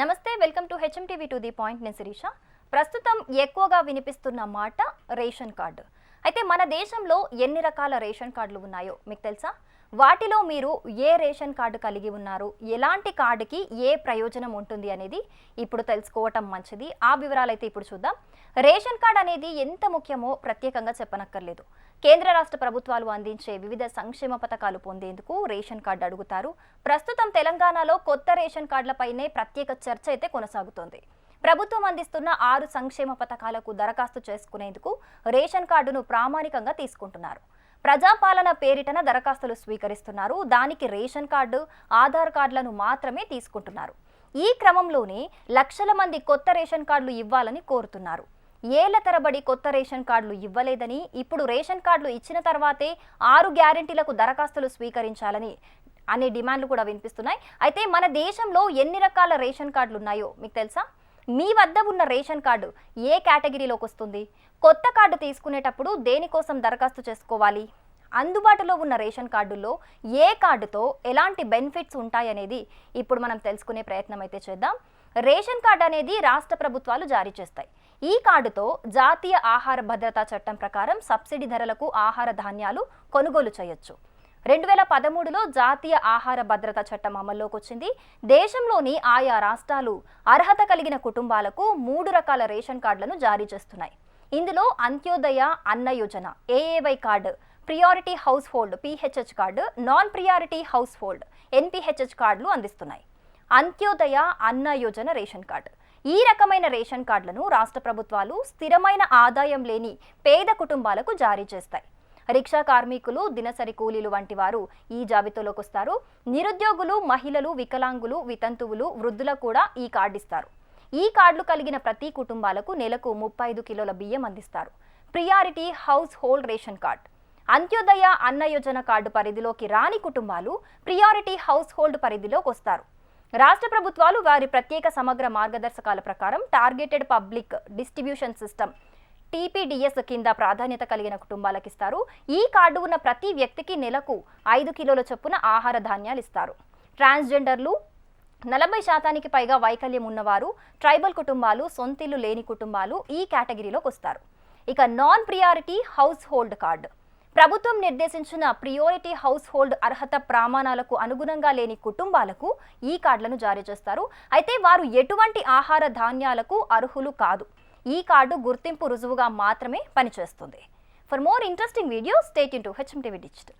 నమస్తే welcome to HM TV to the point. నేను శిరీష. ప్రస్తుతం ఎక్కువగా వినిపిస్తున్న మాట రేషన్ కార్డు. అయితే మన దేశంలో ఎన్ని రకాల రేషన్ కార్డులు ఉన్నాయో మీకు తెలుసా? వాటిలో మీరు ఏ రేషన్ కార్డు కలిగి ఉన్నారు? ఎలాంటి కార్డుకి ఏ ప్రయోజనం ఉంటుంది అనేది ఇప్పుడు తెలుసుకోవటం మంచిది. ఆ వివరాలు అయితే ఇప్పుడు చూద్దాం. రేషన్ కార్డు అనేది ఎంత ముఖ్యమో ప్రత్యేకంగా చెప్పనక్కర్లేదు. కేంద్ర రాష్ట్ర ప్రభుత్వాలు అందించే వివిధ సంక్షేమ పథకాలు పొందేందుకు రేషన్ కార్డు అడుగుతారు. ప్రస్తుతం తెలంగాణలో కొత్త రేషన్ కార్డులపైనే ప్రత్యేక చర్చ అయితే కొనసాగుతోంది. ప్రభుత్వం అందిస్తున్న ఆరు సంక్షేమ పథకాలకు దరఖాస్తు చేసుకునేందుకు రేషన్ కార్డును ప్రామాణికంగా తీసుకుంటున్నారు. ప్రజాపాలన పేరిటన దరఖాస్తులు స్వీకరిస్తున్నారు. దానికి రేషన్ కార్డు ఆధార్ కార్డులను మాత్రమే తీసుకుంటున్నారు. ఈ క్రమంలోనే లక్షల మంది కొత్త రేషన్ కార్డులు ఇవ్వాలని కోరుతున్నారు. ఏళ్ళ తరబడి కొత్త రేషన్ కార్డులు ఇవ్వలేదని ఇప్పుడు రేషన్ కార్డులు ఇచ్చిన తర్వాతే ఆరు గ్యారెంటీలకు దరఖాస్తులు స్వీకరించాలని అనే డిమాండ్లు కూడా వినిపిస్తున్నాయి. అయితే మన దేశంలో ఎన్ని రకాల రేషన్ కార్డులు ఉన్నాయో మీకు తెలుసా? మీ వద్ద ఉన్న రేషన్ కార్డు ఏ కేటగిరీలోకి వస్తుంది? కొత్త కార్డు తీసుకునేటప్పుడు దేనికోసం దరఖాస్తు చేసుకోవాలి? అందుబాటులో ఉన్న రేషన్ కార్డుల్లో ఏ కార్డుతో ఎలాంటి బెనిఫిట్స్ ఉంటాయనేది ఇప్పుడు మనం తెలుసుకునే ప్రయత్నం అయితే చేద్దాం. రేషన్ కార్డు అనేది రాష్ట్ర ప్రభుత్వాలు జారీ చేస్తాయి. ఈ కార్డుతో జాతీయ ఆహార భద్రతా చట్టం ప్రకారం సబ్సిడీ ధరలకు ఆహార ధాన్యాలు కొనుగోలు చేయొచ్చు. రెండు వేల పదమూడులో జాతీయ ఆహార భద్రత చట్టం అమల్లోకి వచ్చింది దేశంలోని ఆయా రాష్ట్రాలు అర్హత కలిగిన కుటుంబాలకు మూడు రకాల రేషన్ కార్డులను జారీ చేస్తున్నాయి. ఇందులో Antyodaya Anna Yojana AAY card priority household PHH card non priority household NPHH కార్డులు అందిస్తున్నాయి. Antyodaya Anna Yojana ration card. ఈ రకమైన రేషన్ కార్డులను రాష్ట్ర ప్రభుత్వాలు స్థిరమైన ఆదాయం లేని పేద కుటుంబాలకు జారీ చేస్తాయి. రిక్షా కార్మికులు దినసరి కూలీలు వంటి వారు ఈ జాబితాలోకి వస్తారు. నిరుద్యోగులు మహిళలు వికలాంగులు వితంతువులు వృద్ధులకు కూడా ఈ కార్డు ఇస్తారు ఈ కార్డులు కలిగిన ప్రతి కుటుంబాలకు నెలకు ముప్పై ఐదు కిలోల బియ్యం అందిస్తారు. Priority household ration card. Antyodaya Anna Yojana card పరిధిలోకి రాని కుటుంబాలు ప్రియారిటీ హౌస్ హోల్డ్ పరిధిలోకి వస్తారు. రాష్ట్ర ప్రభుత్వాలు వారి ప్రత్యేక సమగ్ర మార్గదర్శకాల ప్రకారం targeted public distribution system TPDS కింద ప్రాధాన్యత కలిగిన కుటుంబాలకు ఇస్తారు ఈ కార్డు ఉన్న ప్రతి వ్యక్తికి నెలకు ఐదు కిలోల చొప్పున ఆహార ధాన్యాలు ఇస్తారు. ట్రాన్స్జెండర్లు నలభై శాతానికి పైగా వైకల్యం ఉన్నవారు ట్రైబల్ కుటుంబాలు సొంతిల్లు లేని కుటుంబాలు ఈ కేటగిరీలోకి వస్తారు. ఇక non priority household card. ప్రభుత్వం నిర్దేశించిన ప్రియారిటీ హౌస్ హోల్డ్ అర్హత ప్రమాణాలకు అనుగుణంగా లేని కుటుంబాలకు ఈ కార్డులను జారీ చేస్తారు. అయితే వారు ఎటువంటి ఆహార ధాన్యాలకు అర్హులు కాదు. ఈ కార్డు గుర్తింపు రుజువుగా మాత్రమే పనిచేస్తుంది. For more interesting video stay in to HM digital